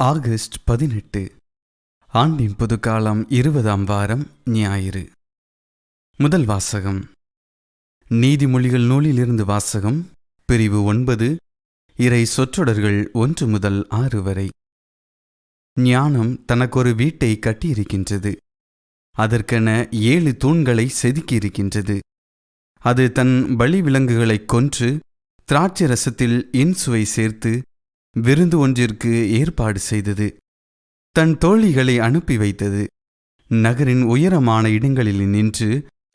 August பதினெட்டு ஆண்டின் புதுக்காலம் இருபதாம் வாரம் ஞாயிறு. முதல் வாசகம். நீதிமொழிகள் நூலிலிருந்து வாசகம் பிரிவு ஒன்பது இறை சொற்றொடர்கள் ஒன்று முதல் ஆறு வரை. ஞானம் தனக்கொரு வீட்டை கட்டியிருக்கின்றது. அதற்கென ஏழு தூண்களை செதுக்கியிருக்கின்றது. அது தன் பலி விலங்குகளைக் கொன்று திராட்சை ரசத்தில் இன்சுவை சேர்த்து விருந்து ஒன்றிற்கு ஏற்பாடு செய்தது. தன் தோழிகளை அனுப்பி வைத்தது. நகரின் உயரமான இடங்களில் நின்று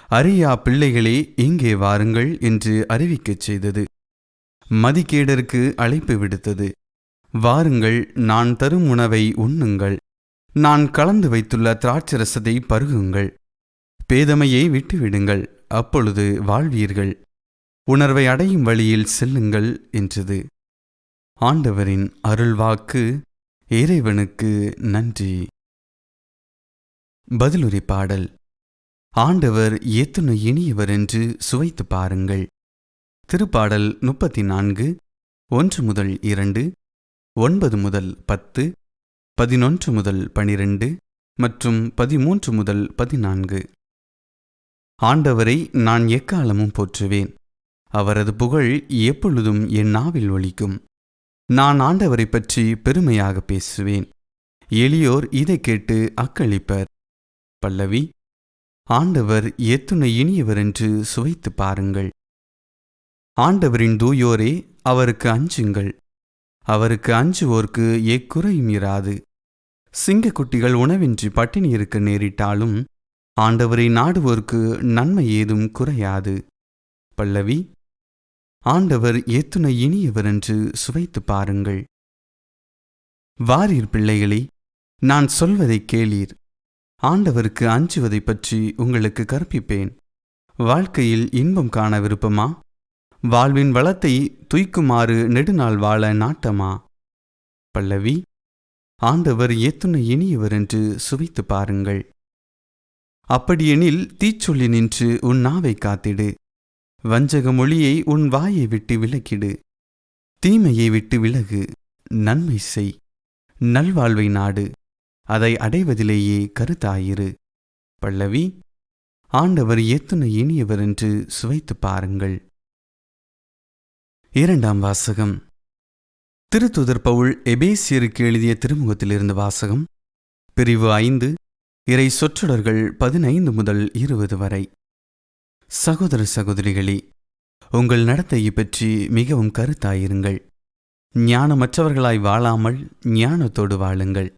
அறியா பிள்ளைகளே இங்கே வாருங்கள்? என்று அறிவிக்கச் செய்தது. மதிக்கேடருக்கு அழைப்பு விடுத்தது. வாருங்கள் நான் தரும் உணவை உண்ணுங்கள். நான் கலந்து வைத்துள்ள திராட்சரசத்தை பருகுங்கள். பேதமையை விட்டுவிடுங்கள். அப்பொழுது வாழ்வீர்கள். உணர்வை அடையும் வழியில் செல்லுங்கள் என்றது. ஆண்டவரின் அருள்வாக்கு இறைவனுக்கு நன்றி. பதிலுரை பாடல். ஆண்டவர் எத்தனை இனியவர் என்று சுவைத்து பாருங்கள். திருப்பாடல் முப்பத்தி நான்கு ஒன்று முதல் இரண்டு ஒன்பது முதல் பத்து பதினொன்று முதல் பனிரெண்டு மற்றும் பதிமூன்று முதல் பதினான்கு. ஆண்டவரை நான் எக்காலமும் போற்றுவேன். அவரது புகழ் எப்பொழுதும் என் நாவில் ஒலிக்கும். நான் ஆண்டவரை பற்றி பெருமையாக பேசுவேன். எளியோர் இதை கேட்டு அக்களிப்பர். பல்லவி ஆண்டவர் எத்துணை இனியவர் என்று சுவைத்து பாருங்கள். ஆண்டவரின் தூயோரே அவருக்கு அஞ்சுங்கள். அவருக்கு அஞ்சுவோர்க்கு எக்குறையும் இராது. சிங்கக்குட்டிகள் உணவின்றி பட்டினி இருக்க நேரிட்டாலும் ஆண்டவரை நாடுவோர்க்கு நன்மை ஏதும் குறையாது. பல்லவி ஆண்டவர் எத்துணை இனியவர் என்று சுவைத்து பாருங்கள். வாரீர் பிள்ளைகளே நான் சொல்வதைக் கேளீர். ஆண்டவருக்கு அஞ்சுவதைப் பற்றி உங்களுக்கு கற்பிப்பேன். வாழ்க்கையில் இன்பம் காண விருப்பமா? வாழ்வின் வளத்தை துய்க்குமாறு நெடுநாள் வாழ நாட்டமா? பல்லவி ஆண்டவர் எத்துணை இனியவர் என்று சுவைத்து பாருங்கள். அப்படியெனில் தீச்சொல்லி நின்று உன் நாவை காத்திடு. வஞ்சக மொழியை உன் வாயை விட்டு விலக்கிடு. தீமையை விட்டு விலகு. நன்மை செய். நல்வாழ்வை நாடு. அதை அடைவதிலேயே கருத்தாயிரு. பல்லவி ஆண்டவர் எத்தனை இனியவர் என்று சுவைத்து பாருங்கள். இரண்டாம் வாசகம். திருத்துதர் பவுல் எபேசியருக்கு எழுதிய திருமுகத்திலிருந்து வாசகம். பிரிவு ஐந்து இறை சொற்றொடர்கள் பதினைந்து முதல் இருபது வரை. சகோதர சகோதரிகளே உங்கள் நடத்தையை பற்றி மிகவும் கருத்தாயிருங்கள். ஞானமற்றவர்களாய் வாழாமல் ஞானத்தோடு வாழுங்கள்.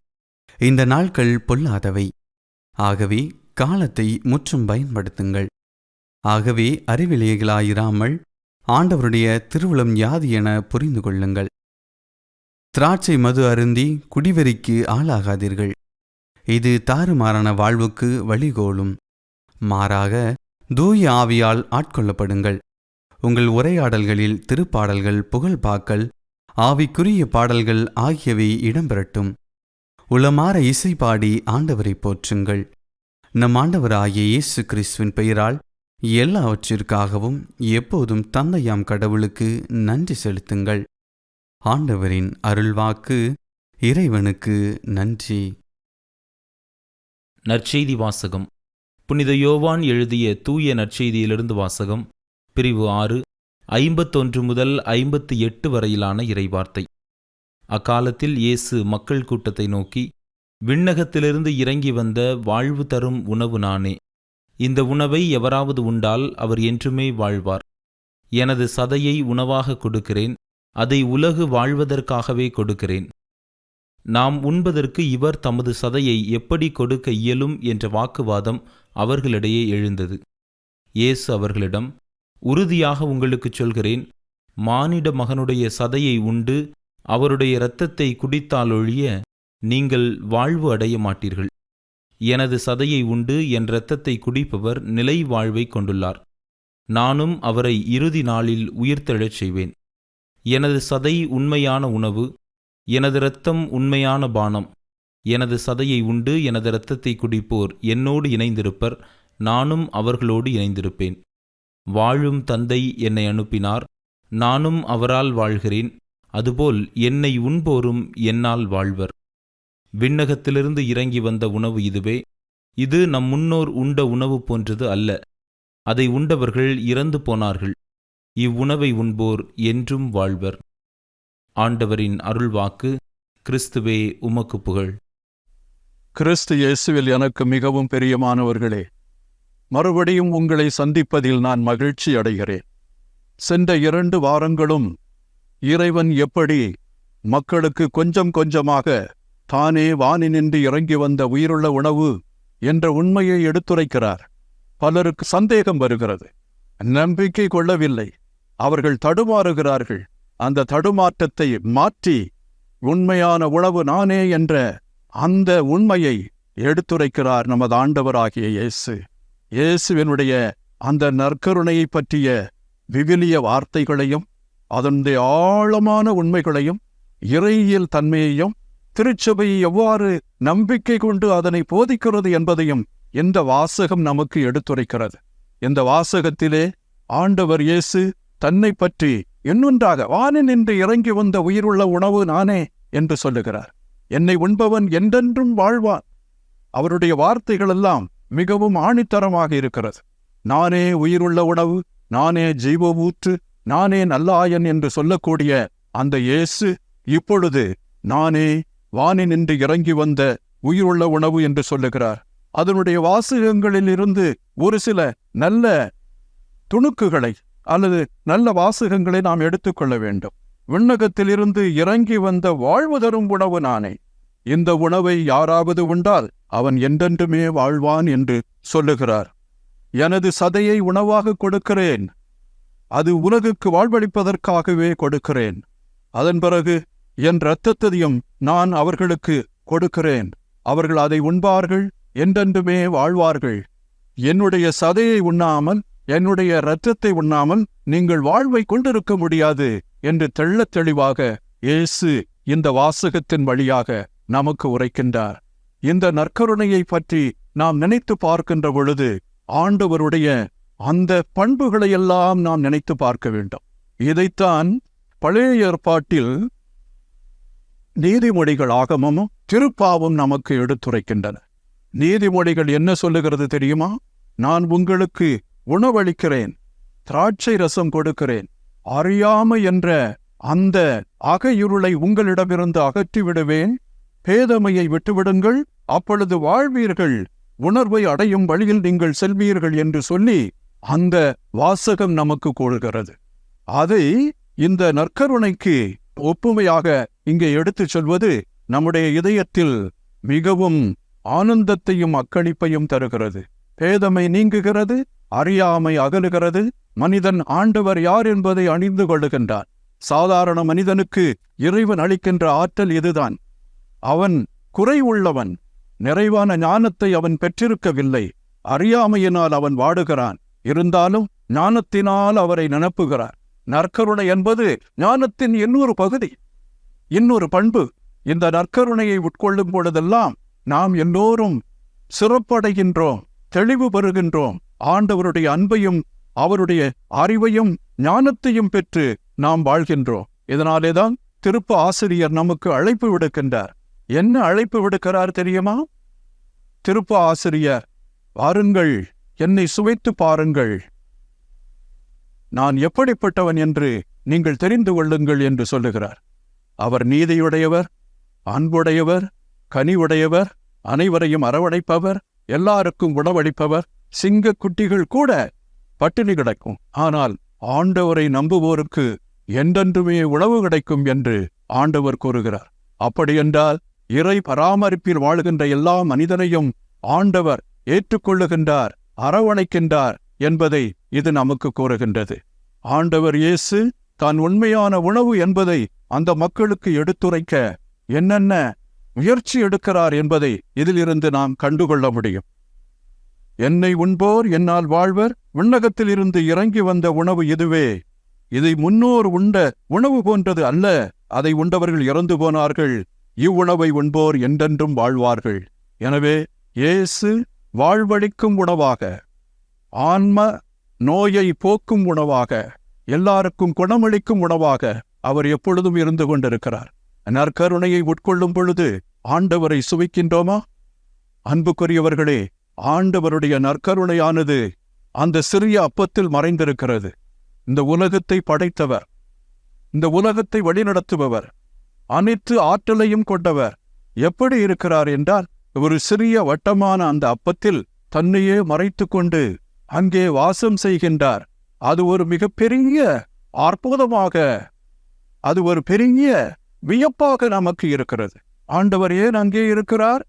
இந்த நாட்கள் பொல்லாதவை. ஆகவே காலத்தை முற்றும் பயன்படுத்துங்கள். ஆகவே அறிவிலேகளாயிராமல் ஆண்டவருடைய திருவுளம் யாது என புரிந்து கொள்ளுங்கள். திராட்சை மது அருந்தி குடிவெறிக்கு ஆளாகாதீர்கள். இது தாறுமாறான வாழ்வுக்கு வழிகோலும். மாறாக தூய ஆவியால் ஆட்கொள்ளப்படுங்கள். உங்கள் உரையாடல்களில் திருப்பாடல்கள் புகழ்பாக்கள் ஆவிக்குரிய பாடல்கள் ஆகியவை இடம்பெறட்டும். உளமாற இசை பாடி ஆண்டவரை போற்றுங்கள். நம் ஆண்டவராகிய இயேசு கிறிஸ்துவின் பெயரால் எல்லாவற்றிற்காகவும் எப்போதும் தந்தையாம் கடவுளுக்கு நன்றி செலுத்துங்கள். ஆண்டவரின் அருள்வாக்கு இறைவனுக்கு நன்றி. நற்செய்தி வாசகம். புனித யோவான் எழுதிய தூய நற்செய்தியிலிருந்து வாசகம் பிரிவு ஆறு ஐம்பத்தொன்று முதல் ஐம்பத்து எட்டு வரையிலான இறைவார்த்தை. அக்காலத்தில் இயேசு மக்கள் கூட்டத்தை நோக்கி விண்ணகத்திலிருந்து இறங்கி வந்த வாழ்வு தரும் உணவு நானே. இந்த உணவை எவராவது உண்டால் அவர் என்றுமே வாழ்வார். எனது சதையை உணவாக கொடுக்கிறேன் அதை உலகு வாழ்வதற்காகவே கொடுக்கிறேன். நாம் உண்பதற்கு இவர் தமது சதையை எப்படி கொடுக்க இயலும் என்ற வாக்குவாதம் அவர்களிடையே எழுந்தது. இயேசு அவர்களிடம் உறுதியாக உங்களுக்குச் சொல்கிறேன் மானிட மகனுடைய சதையை உண்டு அவருடைய இரத்தத்தை குடித்தாலொழிய நீங்கள் வாழ்வு அடைய மாட்டீர்கள். எனது சதையை உண்டு என் இரத்தத்தை குடிப்பவர் நிலை வாழ்வை கொண்டுள்ளார். நானும் அவரை இறுதி நாளில் உயிர்த்தெழச் செய்வேன். எனது சதை உண்மையான உணவு எனது இரத்தம் உண்மையான பானம். எனது சதையை உண்டு எனது இரத்தத்தை குடிப்போர் என்னோடு இணைந்திருப்பர் நானும் அவர்களோடு இணைந்திருப்பேன். வாழும் தந்தை என்னை அனுப்பினார் நானும் அவரால் வாழ்கிறேன் அதுபோல் என்னை உண்போரும் என்னால் வாழ்வர். விண்ணகத்திலிருந்து இறங்கி வந்த உணவு இதுவே இது நம் முன்னோர் உண்ட உணவு போன்றது அல்ல அதை உண்டவர்கள் இறந்து போனார்கள் இவ்வுணவை உண்போர் என்றும் வாழ்வர். ஆண்டவரின் அருள்வாக்கு கிறிஸ்துவே உமக்கு புகழ். கிறிஸ்து இயேசுவில் எனக்கு மிகவும் பிரியமானவர்களே மறுபடியும் உங்களை சந்திப்பதில் நான் மகிழ்ச்சி அடைகிறேன். சென்ற இரண்டு வாரங்களும் இறைவன் எப்படி மக்களுக்கு கொஞ்சம் கொஞ்சமாக தானே வானி நின்று இறங்கி வந்த உயிருள்ள உணவு என்ற உண்மையை எடுத்துரைக்கிறார். பலருக்கு சந்தேகம் வருகிறது. நம்பிக்கை கொள்ளவில்லை. அவர்கள் தடுமாறுகிறார்கள். அந்த தடுமாற்றத்தை மாற்றி உண்மையான உணவு நானே என்ற அந்த உண்மையை எடுத்துரைக்கிறார் நமது ஆண்டவராகிய இயேசு. இயேசுவினுடைய அந்த நற்கருணையை பற்றிய விவிலிய வார்த்தைகளையும் அதனுடைய ஆழமான உண்மைகளையும் இறையியல் தன்மையையும் திருச்சபை எவ்வாறு நம்பிக்கை கொண்டு அதனை போதிக்கிறது என்பதையும் இந்த வாசகம் நமக்கு எடுத்துரைக்கிறது. இந்த வாசகத்திலே ஆண்டவர் இயேசு தன்னை பற்றி இன்னொன்றாக வானினின்று இறங்கி வந்த உயிருள்ள உணவு நானே என்று சொல்லுகிறார். என்னை உண்பவன் என்றென்றும் வாழ்வான். அவருடைய வார்த்தைகளெல்லாம் மிகவும் ஆணித்தரமாக இருக்கிறது. நானே உயிருள்ள உணவு நானே ஜீவ ஊற்று நானே நல்லாயன் என்று சொல்லக்கூடிய அந்த இயேசு இப்பொழுது நானே வானினின்று இறங்கி வந்த உயிருள்ள உணவு என்று சொல்லுகிறார். அதனுடைய வாசகங்களில் இருந்து ஒரு சில நல்ல துணுக்குகளை அல்லது நல்ல வாசகங்களை நாம் எடுத்துக்கொள்ள வேண்டும். விண்ணகத்திலிருந்து இறங்கி வந்த வாழ்வு தரும் உணவு நானே. இந்த உணவை யாராவது உண்டால் அவன் என்றென்றுமே வாழ்வான் என்று சொல்லுகிறார். எனது சதையை உணவாக கொடுக்கிறேன். அது உலகுக்கு வாழ்வளிப்பதற்காகவே கொடுக்கிறேன். அதன் பிறகு என் இரத்தத்தையும் நான் அவர்களுக்கு கொடுக்கிறேன். அவர்கள் அதை உண்பார்கள் என்றென்றுமே வாழ்வார்கள். என்னுடைய சதையை உண்ணாமல் என்னுடைய இரத்தத்தை உண்ணாமல் நீங்கள் வாழ்வை கொண்டிருக்க முடியாது என்று தெள்ளத் தெளிவாக இயேசு இந்த வாசகத்தின் வழியாக நமக்கு உரைக்கின்றார். இந்த நற்கருணையை பற்றி நாம் நினைத்து பார்க்கின்ற பொழுது ஆண்டவருடைய அந்த பண்புகளையெல்லாம் நாம் நினைத்து பார்க்க வேண்டும். இதைத்தான் பழைய ஏற்பாட்டில் நீதிமொழிகள் ஆகமமும் திருப்பாவும் நமக்கு எடுத்துரைக்கின்றன. நீதிமொழிகள் என்ன சொல்லுகிறது தெரியுமா? நான் உங்களுக்கு உணவளிக்கிறேன் திராட்சை ரசம் கொடுக்கிறேன். அறியாமை என்ற அந்த அகையுருளை உங்களிடமிருந்து அகற்றி விடுவேன் பேதமையை விட்டுவிடுங்கள். அப்பொழுது வாழ்வீர்கள். உணர்வை அடையும் வழியில் நீங்கள் செல்வீர்கள் என்று சொல்லி அந்த வாசகம் நமக்கு கூறுகிறது. அதை இந்த நற்கருணைக்கு ஒப்புமையாக இங்கே எடுத்துச் சொல்வது நம்முடைய இதயத்தில் மிகவும் ஆனந்தத்தையும் அக்களிப்பையும் தருகிறது. பேதமை நீங்குகிறது அறியாமை அகலுகிறது. மனிதன் ஆண்டவர் யார் என்பதை அணிந்து கொள்ளுகின்றான். சாதாரண மனிதனுக்கு இறைவன் அளிக்கின்ற ஆற்றல் இதுதான். அவன் குறை உள்ளவன் நிறைவான ஞானத்தை அவன் பெற்றிருக்கவில்லை. அறியாமையினால் அவன் வாடுகிறான். இருந்தாலும் ஞானத்தினால் அவரை நினப்புகிறார். நற்கருணை என்பது ஞானத்தின் இன்னொரு பகுதி. இன்னொரு பண்பு. இந்த நற்கருணையை உட்கொள்ளும் பொழுதெல்லாம் நாம் எல்லோரும் சிறப்படைகின்றோம். தெளிவு பெறுகின்றோம். ஆண்டவருடைய அன்பையும் அவருடைய அறிவையும் ஞானத்தையும் பெற்று நாம் வாழ்கின்றோம். இதனாலேதான் திருப்ப ஆசிரியர் நமக்கு அழைப்பு விடுக்கின்றார். என்ன அழைப்பு விடுக்கிறார் தெரியுமா? திருப்ப ஆசிரியர் வாருங்கள் என்னை சுவைத்து பாருங்கள். நான் எப்படிப்பட்டவன் என்று நீங்கள் தெரிந்து கொள்ளுங்கள் என்று சொல்லுகிறார். அவர் நீதியுடையவர் அன்புடையவர் கனிவுடையவர் அனைவரையும் அரவணைப்பவர் எல்லாருக்கும் உணவளிப்பவர் சிங்கக் குட்டிகள் கூட பட்டினி கிடக்கும். ஆனால் ஆண்டவரை நம்புவோருக்கு என்றென்றுமே உணவு கிடைக்கும் என்று ஆண்டவர் கூறுகிறார். அப்படியென்றால் இறை பராமரிப்பில் வாழுகின்ற எல்லா மனிதனையும் ஆண்டவர் ஏற்றுக்கொள்ளுகின்றார் அரவணைக்கின்றார் என்பதை இது நமக்கு கூறுகின்றது. ஆண்டவர் இயேசு தான் உண்மையான உணவு என்பதை அந்த மக்களுக்கு எடுத்துரைக்க என்னென்ன முயற்சி எடுக்கிறார் என்பதை இதிலிருந்து நாம் கண்டுகொள்ள முடியும். என்னை உண்போர் என்னால் வாழ்வர் விண்ணகத்திலிருந்து இறங்கி வந்த உணவு இதுவே இதை முன்னோர் உண்ட உணவு போன்றது அல்ல அதை உண்டவர்கள் இறந்து போனார்கள் இவ்வுணவை உண்போர் என்றென்றும் வாழ்வார்கள். எனவே இயேசு வாழ்வளிக்கும் உணவாக ஆன்ம நோயை போக்கும் உணவாக எல்லாருக்கும் குணமளிக்கும் உணவாக அவர் எப்பொழுதும் இருந்து கொண்டிருக்கிறார். நற்கருணையை உட்கொள்ளும் பொழுது ஆண்டவரை சுவைக்கின்றோமா? அன்புக்குரியவர்களே ஆண்டவருடைய நற்கருணையானது அந்த சிறிய அப்பத்தில் மறைந்திருக்கிறது. இந்த உலகத்தை படைத்தவர் இந்த உலகத்தை வழிநடத்துபவர் அனைத்து ஆற்றலையும் கொண்டவர் எப்படி இருக்கிறார் என்றால் ஒரு சிறிய வட்டமான அந்த அப்பத்தில் தன்னையே மறைத்துக் கொண்டு அங்கே வாசம் செய்கின்றார். அது ஒரு மிகப்பெரிய அற்புதமாக அது ஒரு பெரிய வியப்பாக நமக்கு இருக்கிறது. ஆண்டவர் ஏன் அங்கே இருக்கிறார்?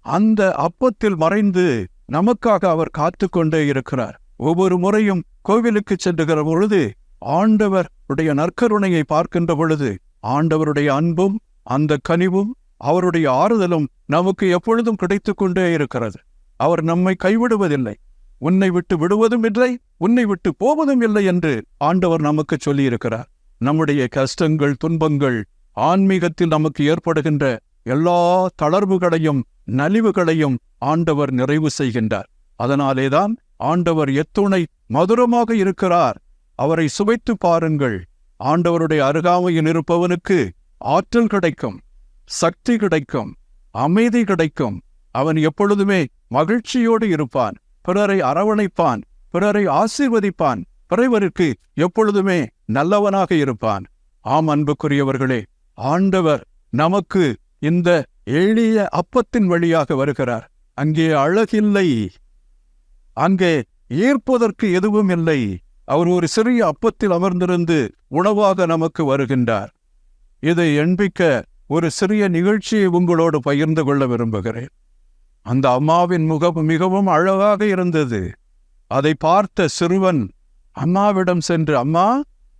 அந்த அப்பத்தில் மறைந்து நமக்காக அவர் காத்து கொண்டே இருக்கிறார். ஒவ்வொரு முறையும் கோவிலுக்கு சென்றுகிற பொழுது ஆண்டவர் உடைய நற்கருணையை பார்க்கின்ற பொழுது ஆண்டவருடைய அன்பும் அந்த கனிவும் அவருடைய ஆறுதலும் நமக்கு எப்பொழுதும் கிடைத்துக் கொண்டே இருக்கிறது. அவர் நம்மை கைவிடுவதில்லை. உன்னை விட்டு விடுவதும் இல்லை உன்னை விட்டு போவதும் இல்லை என்று ஆண்டவர் நமக்கு சொல்லியிருக்கிறார். நம்முடைய கஷ்டங்கள் துன்பங்கள் ஆன்மீகத்தில் நமக்கு ஏற்படுகின்ற எல்லா தளர்வுகளையும் நலிவுகளையும் ஆண்டவர் நிறைவு செய்கின்றார். அதனாலேதான் ஆண்டவர் எத்துணை மதுரமாக இருக்கிறார். அவரை சுவைத்து பாருங்கள். ஆண்டவருடைய அருகாமையில் இருப்பவனுக்கு ஆற்றல் கிடைக்கும் சக்தி கிடைக்கும் அமைதி கிடைக்கும். அவன் எப்பொழுதுமே மகிழ்ச்சியோடு இருப்பான். பிறரை அரவணைப்பான் பிறரை ஆசீர்வதிப்பான். பிறவருக்கு எப்பொழுதுமே நல்லவனாக இருப்பான். ஆம் அன்புக்குரியவர்களே ஆண்டவர் நமக்கு இந்த எளிய அப்பத்தின் வழியாக வருகிறார். அங்கே அழகில்லை. அங்கே ஈர்ப்பதற்கு எதுவும் இல்லை. அவர் ஒரு சிறிய அப்பத்தில் அமர்ந்திருந்து உணவாக நமக்கு வருகின்றார். இதை எண்பிக்க ஒரு சிறிய நிகழ்ச்சியை உங்களோடு பகிர்ந்து கொள்ள விரும்புகிறேன். அந்த அம்மாவின் முகம் மிகவும் அழகாக இருந்தது. அதை பார்த்த சிறுவன் அம்மாவிடம் சென்று அம்மா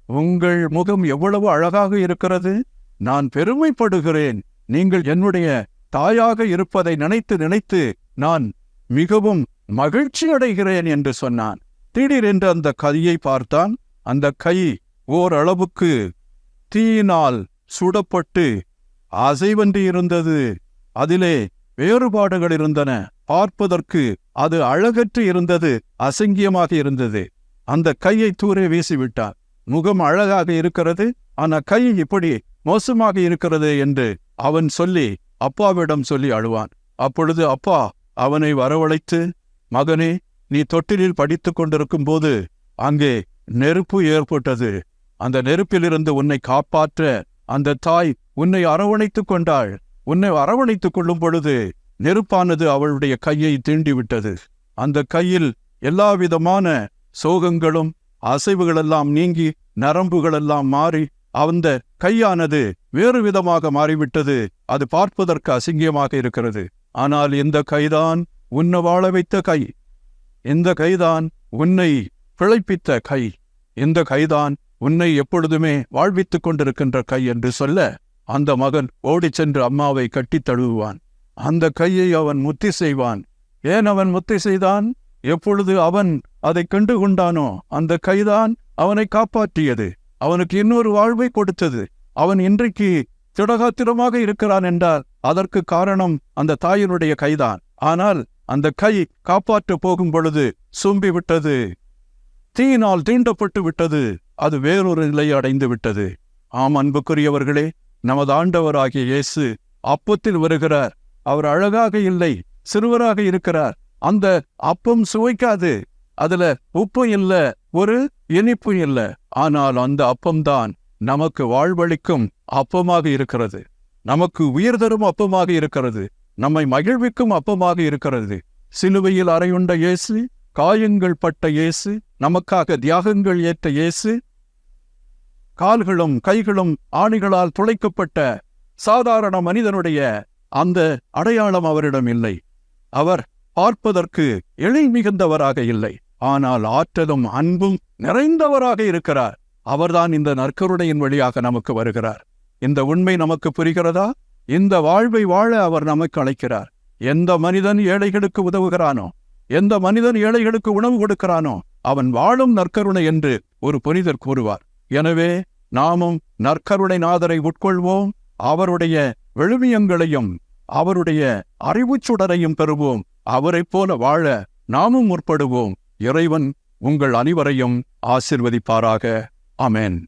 உங்கள் முகம் எவ்வளவு அழகாக இருக்கிறது? நான் பெருமைப்படுகிறேன். நீங்கள் என்னுடைய தாயாக இருப்பதை நினைத்து நினைத்து நான் மிகவும் மகிழ்ச்சி அடைகிறேன் என்று சொன்னான். திடீரென்று அந்த கையை பார்த்தான். அந்த கை ஓரளவுக்கு தீயினால் சுடப்பட்டு அசைவன்றி இருந்தது. அதிலே வேறுபாடுகள் இருந்தன. பார்ப்பதற்கு அது அழகற்று இருந்தது அசங்கியமாக இருந்தது. அந்த கையை தூரே வீசிவிட்டார். முகம் அழகாக இருக்கிறது. ஆனால் கை இப்படி மோசமாக இருக்கிறது என்று அவன் சொல்லி அப்பாவிடம் சொல்லி அழுவான். அப்பொழுது அப்பா அவனை வரவழைத்து மகனே நீ தொட்டிலில் படித்துக் கொண்டிருக்கும் போது அங்கே நெருப்பு ஏற்பட்டது. அந்த நெருப்பிலிருந்து உன்னை காப்பாற்ற அந்த தாய் உன்னை அரவணைத்துக் கொண்டாள். உன்னை அரவணைத்துக் கொள்ளும் பொழுது நெருப்பானது அவளுடைய கையை தீண்டிவிட்டது. அந்த கையில் எல்லாவிதமான சோகங்களும் அசைவுகளெல்லாம் நீங்கி நரம்புகளெல்லாம் மாறி அந்த கையானது வேறு விதமாக மாறிவிட்டது. அது பார்ப்பதற்கு அசிங்கியமாக இருக்கிறது. ஆனால் இந்த கைதான் உன்னை வாழ வைத்த கை. இந்த கைதான் உன்னை பிழைப்பித்த கை. இந்த கைதான் உன்னை எப்பொழுதுமே வாழ்வித்துக் கொண்டிருக்கின்ற கை என்று சொல்ல அந்த மகன் ஓடிச் சென்று அம்மாவை கட்டித் தழுவுவான். அந்த கையை அவன் முத்தி செய்வான். ஏன் அவன் முத்தி செய்தான்? எப்பொழுது அவன் அதை கண்டு கொண்டானோ அந்த கைதான் அவனை காப்பாற்றியது. அவனுக்கு இன்னொரு வாழ்வை கொடுத்தது. அவன் இன்றைக்கு திடகாத்திரமாக இருக்கிறான் என்றால் அதற்கு காரணம் அந்த தாயினுடைய கைதான். ஆனால் அந்த கை காப்பாற்ற போகும் பொழுது சும்பி விட்டது. தீயினால் தீண்டப்பட்டு விட்டது. அது வேறொரு நிலையை அடைந்து விட்டது. ஆம் அன்புக்குரியவர்களே நமது ஆண்டவராகிய இயேசு அப்பத்தில் வருகிறார். அவர் அழகாக இல்லை சிறுவராக இருக்கிறார். அந்த அப்பம் சுவைக்காது. அதுல உப்பு இல்லை ஒரு இனிப்பு இல்லை. ஆனால் அந்த அப்பம்தான் நமக்கு வாழ்வளிக்கும் அப்பமாக இருக்கிறது. நமக்கு உயிர் தரும் அப்பமாக இருக்கிறது. நம்மை மகிழ்விக்கும் அப்பமாக இருக்கிறது. சிலுவையில் அறையுண்ட இயேசு காயங்கள் பட்ட இயேசு நமக்காக தியாகங்கள் ஏற்ற இயேசு கால்களும் கைகளும் ஆணிகளால் துளைக்கப்பட்ட சாதாரண மனிதனுடைய அந்த அடையாளம் அவரிடம் இல்லை. அவர் பார்ப்பதற்கு எழை மிகுந்தவராக இல்லை. ஆனால் ஆற்றலும் அன்பும் நிறைந்தவராக இருக்கிறார். அவர்தான் இந்த நற்கருடையின் வழியாக நமக்கு வருகிறார். இந்த உண்மை நமக்கு புரிகிறதா? இந்த வாழ்வை வாழ அவர் நமக்கு அழைக்கிறார். எந்த மனிதன் ஏழைகளுக்கு உதவுகிறானோ? எந்த மனிதன் ஏழைகளுக்கு உணவு கொடுக்கிறானோ? அவன் வாழும் நற்கருணை என்று ஒரு புனிதர் கூறுவார். எனவே நாமும் நற்கருணை நாதரை உட்கொள்வோம். அவருடைய விழுமியங்களையும் அவருடைய அறிவுச் சுடரையும் பெறுவோம். அவரைப் போல வாழ நாமும் முற்படுவோம். இறைவன் உங்கள் அனைவரையும் ஆசிர்வதிப்பாராக. அமேன்